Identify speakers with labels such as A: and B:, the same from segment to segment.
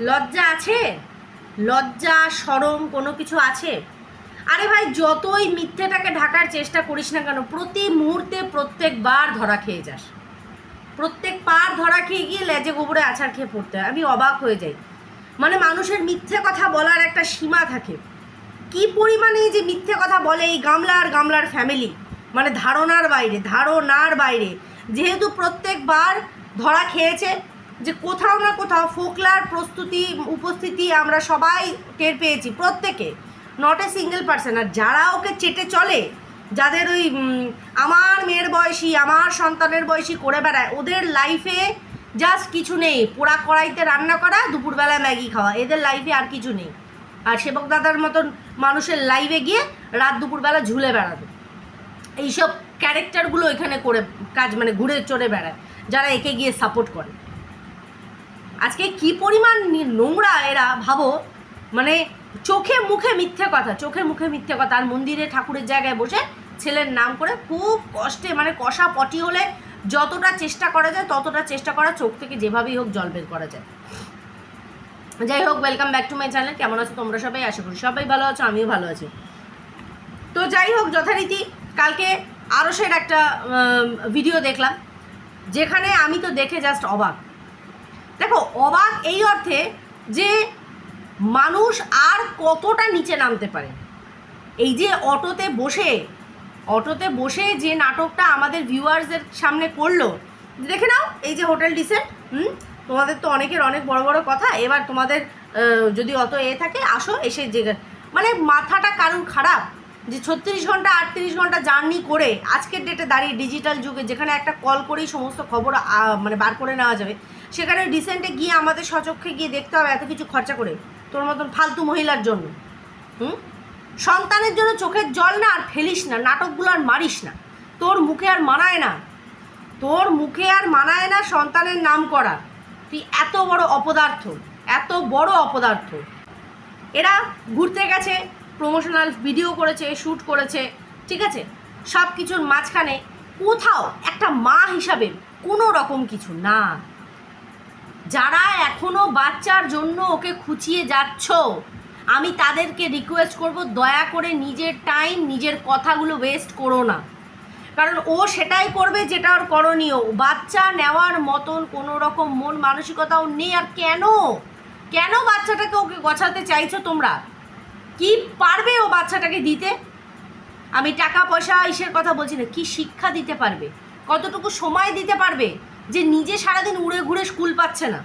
A: লজ্জা আছে? লজ্জা, সরম, কোনো কিছু আছে? আরে ভাই, যতই মিথ্যেটাকে ঢাকার চেষ্টা করিস না কেন, প্রতি মুহূর্তে প্রত্যেকবার ধরা খেয়ে যাস। প্রত্যেক পার ধরা খেয়ে গিয়ে লেজে গোবরে আছাড় খেয়ে পড়তে হয়। আমি অবাক হয়ে যাই। মানে মানুষের মিথ্যে কথা বলার একটা সীমা থাকে। কি পরিমাণে যে মিথ্যে কথা বলে এই গামলার গামলার ফ্যামিলি মানে ধারণার বাইরে ধারণার বাইরে। যেহেতু প্রত্যেকবার ধরা খেয়েছে যে কোথাও না কোথাও ফোকলার প্রস্তুতি, উপস্থিতি আমরা সবাই টের পেয়েছি, প্রত্যেকে। নট এ সিঙ্গেল পার্সন আর যারা ওকে চেটে চলে, যাদের ওই আমার মেয়ের বয়সী, আমার সন্তানের বয়সী করে বেড়ায়, ওদের লাইফে জাস্ট কিছু নেই। পোড়া কড়াইতে রান্না করা দুপুরবেলা ম্যাগি খাওয়া। এদের লাইফে আর কিছু নেই। আর সেবক দাদার মতন মানুষের লাইভে গিয়ে রাত দুপুরবেলা ঝুলে বেড়াবে। এইসব ক্যারেক্টারগুলো এখানে করে কাজ মানে ঘুরে চড়ে বেড়ায়, যারা একে গিয়ে সাপোর্ট করে। আজকে কি পরিমাণ নোংরা এরা, ভাবো। মানে চোখে মুখে মিথ্যে কথা, চোখে মুখে মিথ্যে কথা। আর মন্দিরে ঠাকুরের জায়গায় বসে ছেলের নাম করে খুব কষ্টে মানে কষা পটি হলে যতটা চেষ্টা করা যায়, ততটা চেষ্টা করা চোখ থেকে যেভাবেই হোক জল বের করা যায়। যাই হোক welcome back to my channel কেমন আছো তোমরা সবাই? আশা করি সবাই ভালো আছো, আমিও ভালো আছি। তো যাই হোক, যথারীতি কালকে আরও সের একটা ভিডিও দেখলাম। যেখানে আমি তো দেখে জাস্ট অবাক। দেখো, অবাক এই অর্থে যে মানুষ আর কতটা নিচে নামতে পারে। এই যে অটোতে বসে অটোতে বসে যে নাটকটা আমাদের ভিউয়ার্সদের সামনে করল, দেখে নাও এই যে হোটেল ডিসেন্ট হুম? তোমাদের তো অনেকের অনেক বড় বড় কথা, এবার তোমাদের যদি অত এ থাকে, আসো এসে যে মানে মাথাটা কারুর খারাপ? যে ছত্রিশ ঘণ্টা, আটত্রিশ ঘণ্টা জার্নি করে, আজকের ডেটে দাঁড়িয়ে ডিজিটাল যুগে যেখানে একটা কল করেই সমস্ত খবর মানে বার করে নেওয়া যাবে সেখানে রিসেন্টে গিয়ে আমাদের সচক্ষে গিয়ে দেখতে হবে এত কিছু খরচা করে। তোর মতন ফালতু মহিলার জন্য। হুম? সন্তানের জন্য চোখের জল না আর ফেলিস না, নাটকগুলো আর মারিস না। তোর মুখে আর মানায় না। তোর মুখে আর মানায় না সন্তানের নাম করা। তুই এত বড় অপদার্থ, এত বড় অপদার্থ। এরা ঘুরতে গেছে প্রমোশনাল ভিডিও করেছে শ্যুট করেছে, ঠিক আছে? সব কিছুর মাঝখানে কোথাও একটা মা হিসাবে কোনো রকম কিছু না। যারা এখনও বাচ্চার জন্য ওকে খুঁচিয়ে যাচ্ছ, আমি তাদেরকে রিকোয়েস্ট করব, দয়া করে নিজের টাইম নিজের কথাগুলো ওয়েস্ট করো না। কারণ ও সেটাই করবে যেটা ওর করণীয়। বাচ্চা নেওয়ার মতন কোনো রকম মন মানসিকতাও নেই। আর কেন? কেন বাচ্চাটাকে ওকে গছাতে চাইছো তোমরা? কি পারবে ও বাচ্চাটাকে দিতে? আমি টাকা পয়সা ইসের কথা বলছি না। কি শিক্ষা দিতে পারবে? কতটুকু সময় দিতে পারবে? যে নিজে সারাদিন উড়ে ঘুরে স্কুল পাচ্ছে না।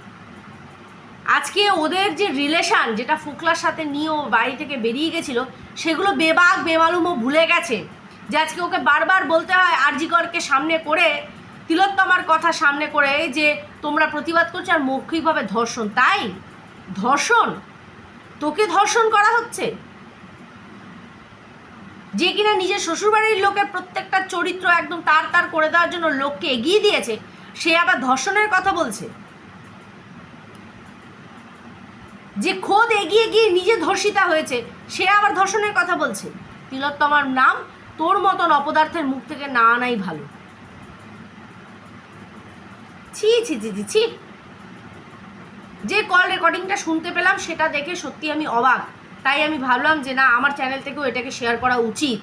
A: আজকে ওদের যে রিলেশান যেটা ফুকলার সাথে নিয়ে ও বাড়ি থেকে বেরিয়ে গেছিল, সেগুলো বেবাক বেমালুম ও ভুলে গেছে। যে আজকে ওকে বারবার বলতে হয় আরজিকরকে সামনে করে, তিলোত্তমার কথা সামনে করে যে তোমরা প্রতিবাদ করছ আর মৌখিকভাবে ধর্ষণ। তাই? ধর্ষণ? তোকে ধর্ষণ করা হচ্ছে? যে কিনা নিজের শ্বশুরবাড়ির লোকের প্রত্যেকটা চরিত্র একদম তার তার করে দেওয়ার জন্য লোককে এগিয়ে দিয়েছে সে আবার ধর্ষণের কথা বলছে। যে খোদ এগিয়ে গিয়ে নিজে ধর্ষিতা হয়েছে, সে আবার ধর্ষণের কথা বলছে। তিলোত্তমার নাম তোর মতন অপদার্থের মুখ থেকে না আনাই ভালো। ছি ছি ছি ছি ছি। যে কল রেকর্ডিংটা শুনতে পেলাম, সেটা দেখে সত্যি আমি অবাক। তাই আমি ভাবলাম যে না, আমার চ্যানেল থেকেও এটাকে শেয়ার করা উচিত।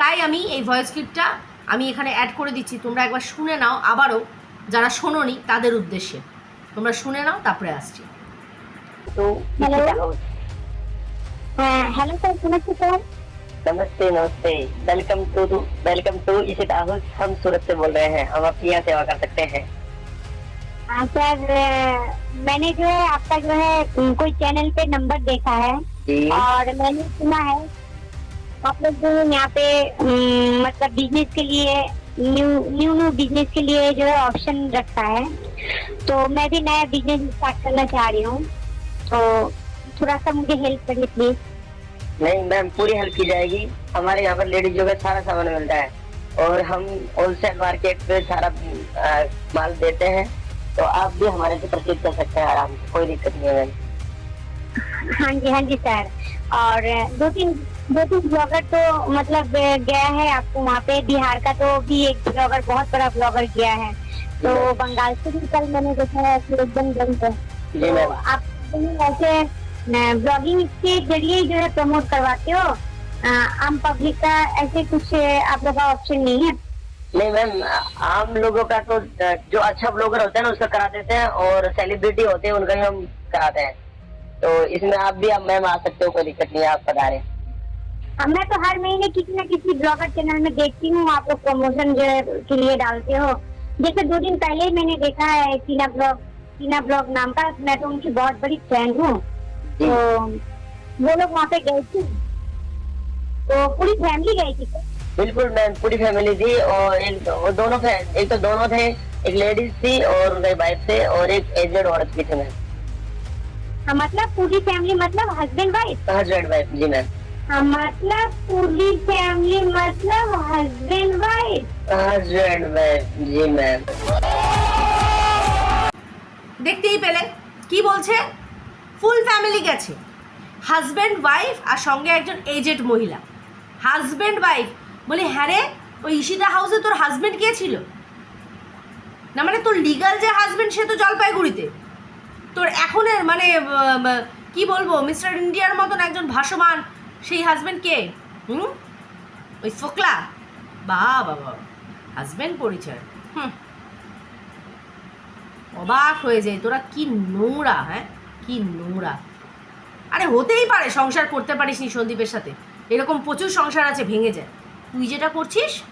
A: তাই আমি এই ভয়েস ক্লিপটা আমি এখানে অ্যাড করে দিচ্ছি। তোমরা একবার শুনে নাও, আবারও যারা শোনোনি তাদের উদ্দেশ্যে তোমরা শুনে নাও তারপরে আসছি
B: तो
C: हेलो।
B: इसी का-
C: हेलो सर नमस्ते सर
B: नमस्ते नमस्ते वेलकम टू वेलकम टू इसी हाउस हम सूरत से बोल रहे हैं हम आपकी यहाँ सेवा कर सकते हैं
C: हाँ सर अ, मैंने जो है आपका जो है अम, कोई चैनल पे नंबर देखा है
B: जी
C: और मैंने सुना है आप लोग जो है यहाँ पे अम, मतलब बिजनेस के लिए न्यू न्यू न्यू बिज़नेस के लिए जो है ऑप्शन रखा है। तो मैं भी नया बिज़नेस स्टार्ट करना चाह रही हूँ। तो थोड़ा सा मुझे हेल्प करिए प्लीज़
B: नहीं, मैम, पूरी हेल्प की जाएगी। हमारे यहाँ पर लेडीजों का सारा सामान मिलता है। और हम होलसेल मार्केट पे सारा माल देते हैं। तो आप भी हमारे से प्रसिद्ध कर सकते हैं आराम से, कोई दिक्कत नहीं है। मैम
C: हाँ जी हाँ जी सर। और दो तीन दो तीन ब्लॉगर तो मतलब गया है आपको वहाँ पे। बिहार का तो भी एक ब्लॉगर बहुत बड़ा ब्लॉगर गया है। तो बंगाल से भी कल मैंने देखा है एकदम तो आप ऐसे ब्लॉगिंग के ज़रिए जो है प्रमोट करवाते हो? आम पब्लिक का ऐसे कुछ आप लोग का ऑप्शन नहीं है?
B: नहीं मैम आम लोगों का तो जो अच्छा ब्लॉगर होता है ना उसका करा देते हैं और सेलिब्रिटी होते हैं उनका ही हम कराते हैं। तो इसमें आप भी अब मैम आ सकते हो कोई दिक्कत नहीं है आप बता रहे
C: अब मैं तो हर महीने किसी न किसी ब्लॉगर चैनल में देखती हूँ आप लोग प्रमोशन जो है के लिए डालते हो। जैसे दो दिन पहले ही मैंने देखा है टीना ब्लॉग टीना ब्लॉग नाम का मैं तो उनकी बहुत बड़ी फ़ैन हूँ। तो वो लोग वहाँ पे गए थे। तो पूरी फैमिली गई थी
B: बिल्कुल मैम पूरी फैमिली थी और एक दोनों एक तो दोनों थे एक लेडीज़ थी और उनके वाइफ थे और एक एजेड औरत भी थे मैम।
C: हाँ, मतलब पूरी फैमिली मतलब हस्बैंड वाइफ
B: हस्बैंड वाइफ जी मैम
C: हाँ, मतलब पूरी फैमिली मतलब हस्बैंड वाइफ
B: हस्बैंड वाइफ जी मैम
A: দেখতেই পেলে কি বলছে ফুল ফ্যামিলি গেছে হাজব্যান্ড ওয়াইফ আর সঙ্গে একজন এজেড মহিলা হাজব্যান্ড ওয়াইফ বলি হ্যাঁ রে ওই ঈশিতা হাউসে তোর হাজব্যান্ড কে ছিল না মানে তোর লিগাল যে হাজব্যান্ড সে তো জলপাইগুড়িতে তোর এখনের মানে কি বলব, মিস্টার ইন্ডিয়ার মতন একজন ভাসমান, সেই হাজব্যান্ড কে? হুম? ওই ফোকলা? বা বাবা হাজব্যান্ড পরিচয়। হুম। অবাক হয়ে যায় তোরা কি নোংরা হ্যাঁ? কি নোংরা। আরে, হতেই পারে সংসার করতে পারিস নি সন্দীপের সাথে। এরকম প্রচুর সংসার আছে, ভেঙে যায়। তুই যেটা করছিস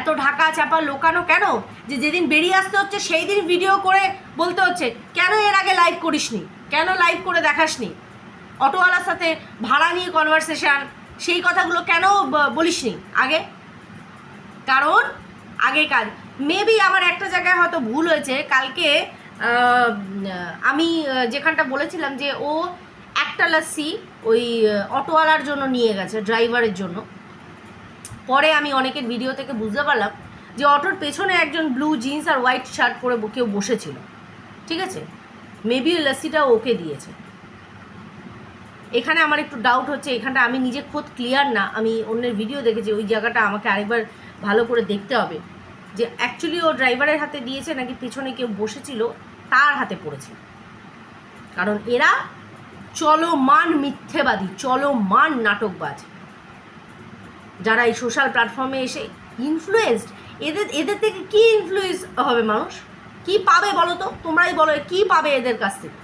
A: এত ঢাকা চাপা লোকানো কেন? যে যেদিন বেরিয়ে আসতে হচ্ছে সেই দিন ভিডিও করে বলতে হচ্ছে, কেন এর আগে লাইভ করিসনি? কেন লাইভ করে দেখাসনি? অটোওয়ালার সাথে ভাড়া নিয়ে কনভারসেশন সেই কথাগুলো কেন বলিসনি? আগে? কারণ আগেকার মেবি আমার একটা জায়গায় হয়তো ভুল হয়েছে, কালকে আমি যেখানটা বলেছিলাম যে ও একটা লাস্সি ওই অটোওয়ালার জন্য নিয়ে গেছে ড্রাইভারের জন্য। পরে আমি অনেকের ভিডিও থেকে বুঝতে পারলাম যে অটোর পেছনে একজন ব্লু জিন্স আর হোয়াইট শার্ট পরে কেউ বসেছিল। ঠিক আছে? মেবি ওই লাস্সিটা ওকে দিয়েছে। এখানে আমার একটু ডাউট হচ্ছে, এখানটা আমি নিজে খোদ ক্লিয়ার না। আমি অন্যের ভিডিও দেখেছি, ওই জায়গাটা আমাকে আরেকবার ভালো করে দেখতে হবে। যে অ্যাকচুয়ালি ও ড্রাইভারের হাতে দিয়েছে নাকি পেছনে কেউ বসেছিল, তার হাতে পড়েছে। কারণ এরা চলমান মিথ্যেবাদী, চলমান নাটকবাজ। যারা এই সোশ্যাল প্ল্যাটফর্মে এসে ইনফ্লুয়েসড এদের এদের থেকে কি ইনফ্লুয়েন্স হবে মানুষ? কি পাবে বলো তো? তোমরাই বলো, কি পাবে এদের কাছ থেকে?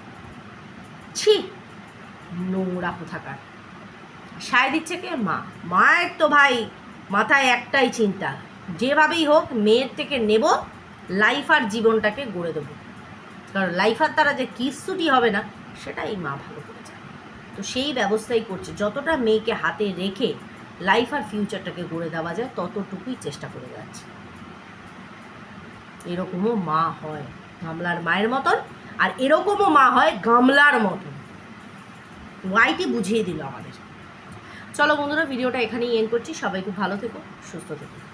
A: ছি, নোংরা কোথাকার। সায় দিচ্ছে কে? মা। মায়ের তো ভাই, মাথায় একটাই চিন্তা। যেভাবেই হোক, মেয়ের থেকে নেব লাইফ আর জীবনটাকে গড়ে দেবো। কারণ লাইফ আর তারা যে কিস্তুটি হবে না, সেটাই মা ভালো করে জানে। তো সেই ব্যবস্থাই করছে। যতটা মেয়েকে হাতে রেখে লাইফ আর ফিউচারটাকে গড়ে দেওয়া যায়, ততটুকুই চেষ্টা করে যাচ্ছে। এরকমও মা হয়, গামলার মায়ের মতন, আর এরকমও মা হয় গামলার মতন। ওয়াইটি বুঝিয়ে দিল আমাদের? চলো বন্ধুরা ভিডিওটা এখানেই এন্ড করছি। সবাই খুব ভালো থেকো, সুস্থ থেকো।